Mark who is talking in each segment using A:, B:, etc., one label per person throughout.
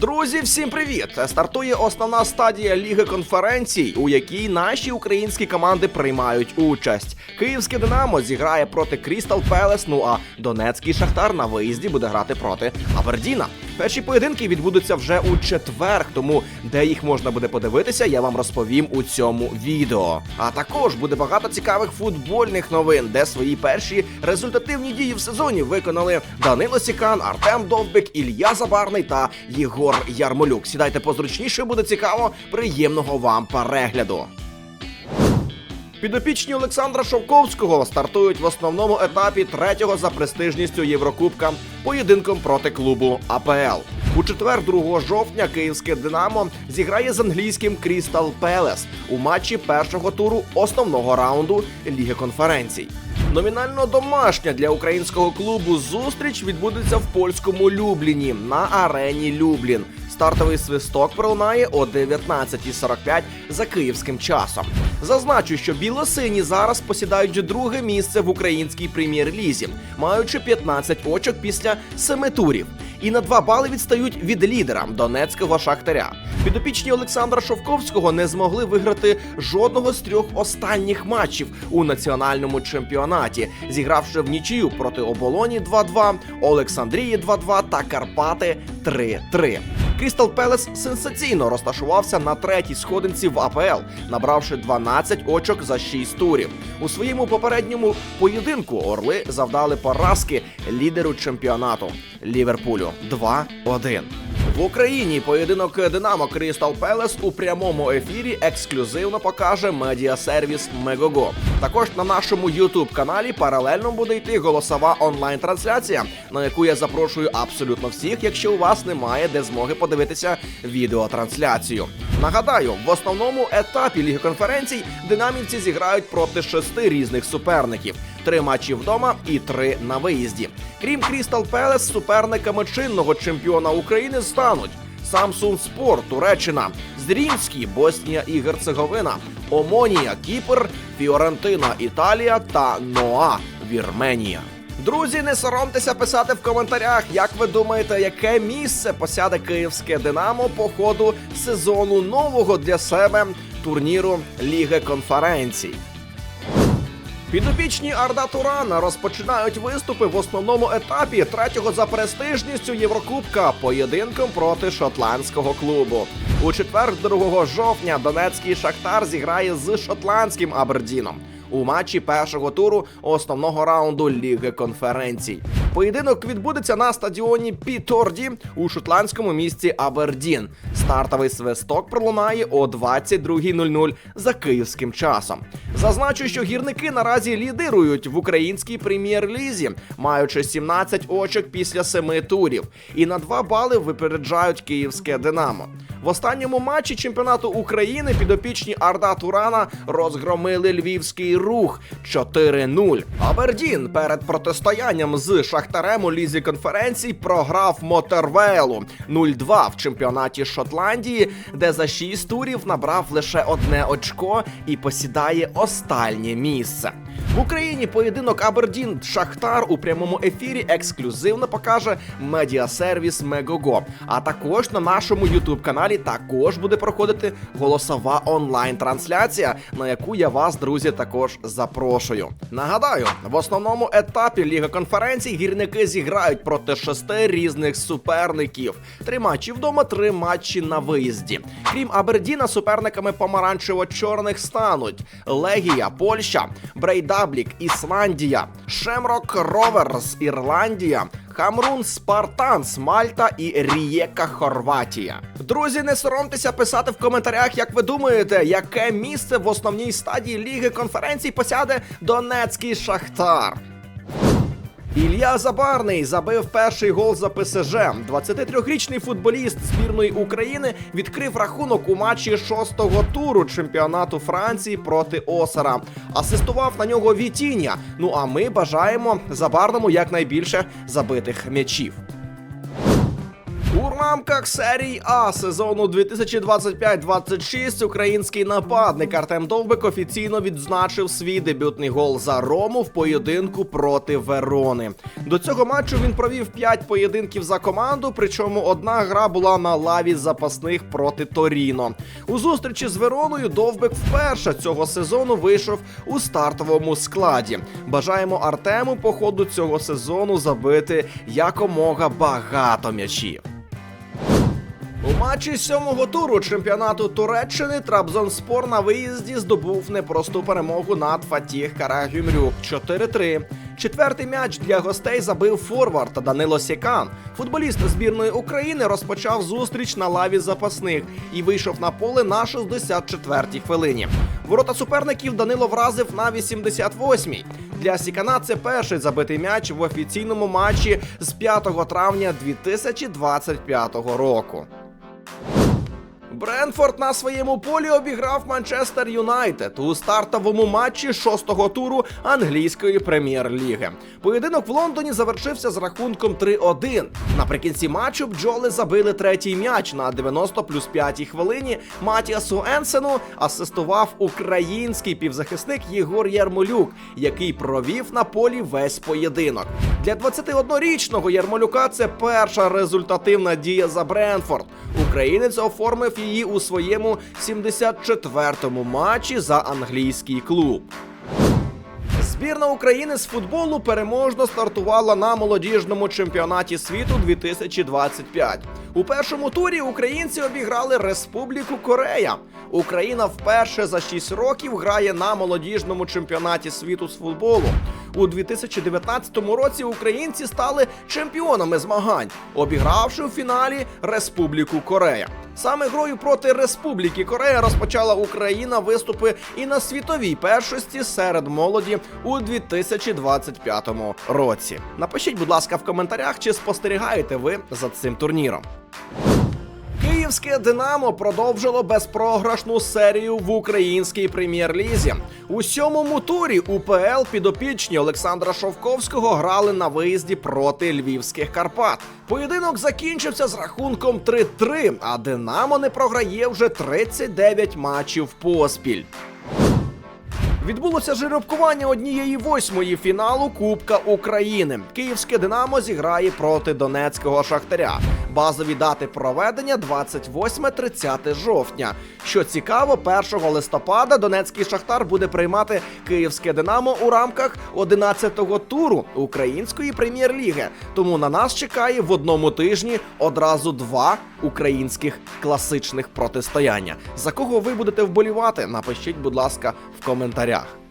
A: Друзі, всім привіт! Стартує основна стадія Ліги конференцій, у якій наші українські команди приймають участь. Київське Динамо зіграє проти Крістал Пелес. Ну а Донецький Шахтар на виїзді буде грати проти Абердіна. Перші поєдинки відбудуться вже у четвер, тому де їх можна буде подивитися, я вам розповім у цьому відео. А також буде багато цікавих футбольних новин, де свої перші результативні дії в сезоні виконали Данило Сікан, Артем Довбик, Ілля Забарний та Єгор Ярмолюк. Сідайте позручніше, буде цікаво. Приємного вам перегляду. Підопічні Олександра Шовковського стартують в основному етапі третього за престижністю Єврокубка поєдинком проти клубу АПЛ. У четвер, 2 жовтня, київське Динамо зіграє з англійським Крістал Пелес у матчі першого туру основного раунду Ліги конференцій. Номінально домашня для українського клубу зустріч відбудеться в польському Любліні на арені Люблін. Стартовий свисток пролунає о 19.45 за київським часом. Зазначу, що білосині зараз посідають друге місце в українській прем'єр-лізі, маючи 15 очок після семи турів. І на два бали відстають від лідера донецького шахтаря. Підопічні Олександра Шовковського не змогли виграти жодного з трьох останніх матчів у національному чемпіонаті, зігравши в нічию проти оболоні 2-2, Олександрії 2-2 та Карпати 3-3. Крістал Пелес сенсаційно розташувався на третій сходинці в АПЛ, набравши 12 очок за 6 турів. У своєму попередньому поєдинку Орли завдали поразки лідеру чемпіонату Ліверпулю 2-1. В Україні поєдинок Динамо Крістал Пелес у прямому ефірі ексклюзивно покаже медіасервіс Мегого. Також на нашому Ютуб каналі паралельно буде йти голосова онлайн-трансляція, на яку я запрошую абсолютно всіх, якщо у вас немає де змоги подивитися відеотрансляцію. Нагадаю, в основному етапі Ліги конференцій динамівці зіграють проти шести різних суперників: три матчі вдома і три на виїзді. Крім Крістал Пелес, суперниками чинного чемпіона України стануть Самсун Спорт, Туреччина, Зрінський, Боснія і Герцеговина, Омонія, Кіпр, Фіорентина, Італія та Ноа, Вірменія. Друзі, не соромтеся писати в коментарях, як ви думаєте, яке місце посяде київське Динамо по ходу сезону нового для себе турніру Ліги конференцій. Підопічні Арда Турана розпочинають виступи в основному етапі третього за престижністю Єврокубка поєдинком проти шотландського клубу. У четвер, 2 жовтня, Донецький Шахтар зіграє з шотландським Абердіном у матчі першого туру основного раунду Ліги конференцій. Поєдинок відбудеться на стадіоні Піторді у шотландському місті Абердін. Стартовий свисток пролунає о 22.00 за київським часом. Зазначу, що гірники наразі лідирують в українській прем'єр-лізі, маючи 17 очок після семи турів, і на 2 бали випереджають київське Динамо. В останньому матчі чемпіонату України підопічні Арда Турана розгромили львівський рух 4-0. Абердін перед протистоянням з Шахтарем у лізі конференцій програв Мотервейлу 0-2 в чемпіонаті Шотландії, де за 6 турів набрав лише одне очко і посідає останнє місце. В Україні поєдинок Абердін Шахтар у прямому ефірі ексклюзивно покаже медіасервіс Мегого. А також на нашому Ютуб каналі також буде проходити голосова онлайн-трансляція, на яку я вас, друзі, також запрошую. Нагадаю, в основному етапі Ліги конференцій гірники зіграють проти шести різних суперників: три матчі вдома, три матчі на виїзді. Крім Абердіна, суперниками помаранчево-чорних стануть Легія, Польща, Брейдаблік, Ісландія, Шемрок Роверс, Ірландія. Хамрун Спартанс, Мальта і Рієка Хорватія. Друзі, не соромтеся писати в коментарях, як ви думаєте, яке місце в основній стадії Ліги конференцій посяде Донецький Шахтар. Ілля Забарний забив перший гол за ПСЖ. 23-річний футболіст збірної України відкрив рахунок у матчі шостого туру чемпіонату Франції проти Осара. Асистував на нього Вітіння. Ну а ми бажаємо Забарному якнайбільше забитих м'ячів. У рамках серії А сезону 2025-26 український нападник Артем Довбик офіційно відзначив свій дебютний гол за Рому в поєдинку проти Верони. До цього матчу він провів 5 поєдинків за команду, причому одна гра була на лаві запасних проти Торіно. У зустрічі з Вероною Довбик вперше цього сезону вийшов у стартовому складі. Бажаємо Артему по ходу цього сезону забити якомога багато м'ячів. У матчі сьомого туру чемпіонату Туреччини Трабзонспор на виїзді здобув непросту перемогу над Фатіх Карагюмрюк 4-3. Четвертий м'яч для гостей забив форвард Данило Сікан. Футболіст збірної України розпочав зустріч на лаві запасних і вийшов на поле на 64-й хвилині. Ворота суперників Данило вразив на 88-й. Для Сікана це перший забитий м'яч в офіційному матчі з 5 травня 2025 року. Бренфорд на своєму полі обіграв Манчестер Юнайтед у стартовому матчі шостого туру англійської прем'єр-ліги. Поєдинок в Лондоні завершився з рахунком 3-1. Наприкінці матчу бджоли забили третій м'яч на 90 плюс 5 хвилині. Матіасу Енсену асистував український півзахисник Єгор Ярмолюк, який провів на полі весь поєдинок. Для 21-річного Ярмолюка це перша результативна дія за Бренфорд. Українець оформив її у своєму 74-му матчі за англійський клуб. Збірна України з футболу переможно стартувала на молодіжному чемпіонаті світу 2025. У першому турі українці обіграли Республіку Корея. Україна вперше за 6 років грає на молодіжному чемпіонаті світу з футболу. У 2019 році українці стали чемпіонами змагань, обігравши у фіналі Республіку Корея. Саме грою проти Республіки Корея розпочала Україна виступи і на світовій першості серед молоді у 2025 році. Напишіть, будь ласка, в коментарях, чи спостерігаєте ви за цим турніром. Київське Динамо продовжило безпрограшну серію в українській прем'єр-лізі. У сьомому турі УПЛ підопічні Олександра Шовковського грали на виїзді проти львівських Карпат. Поєдинок закінчився з рахунком 3-3, а Динамо не програє вже 39 матчів поспіль. Відбулося жеребкування однієї восьмої фіналу Кубка України. Київське Динамо зіграє проти Донецького Шахтаря. Базові дати проведення 28-30 жовтня. Що цікаво, 1 листопада Донецький Шахтар буде приймати Київське Динамо у рамках 11-го туру української прем'єр-ліги. Тому на нас чекає в одному тижні одразу два українських класичних протистояння. За кого ви будете вболівати? Напишіть, будь ласка, в коментарях. apoiar.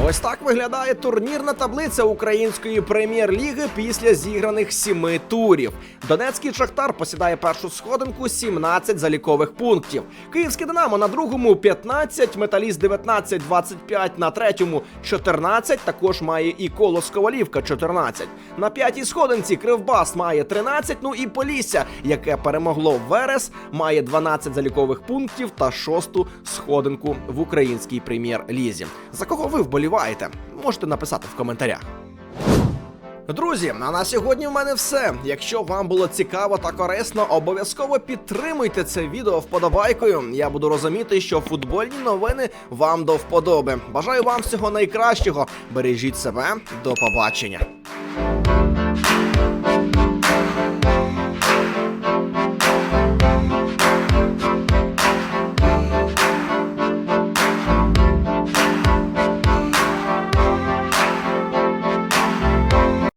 A: Ось так виглядає турнірна таблиця української прем'єр-ліги після зіграних сіми турів. Донецький Шахтар посідає першу сходинку 17 залікових пунктів. Київське Динамо на другому 15, Металіст 19, 25 на третьому 14. Також має і Колос Ковалівка 14. На п'ятій сходинці Кривбас має 13. Ну і Полісся, яке перемогло Верес, має 12 залікових пунктів та шосту сходинку в українській прем'єр-лізі. За кого ви вболіваєте? Можете написати в коментарях. Друзі, а на сьогодні в мене все. Якщо вам було цікаво та корисно, обов'язково підтримуйте це відео вподобайкою. Я буду розуміти, що футбольні новини вам до вподоби. Бажаю вам всього найкращого. Бережіть себе, до побачення.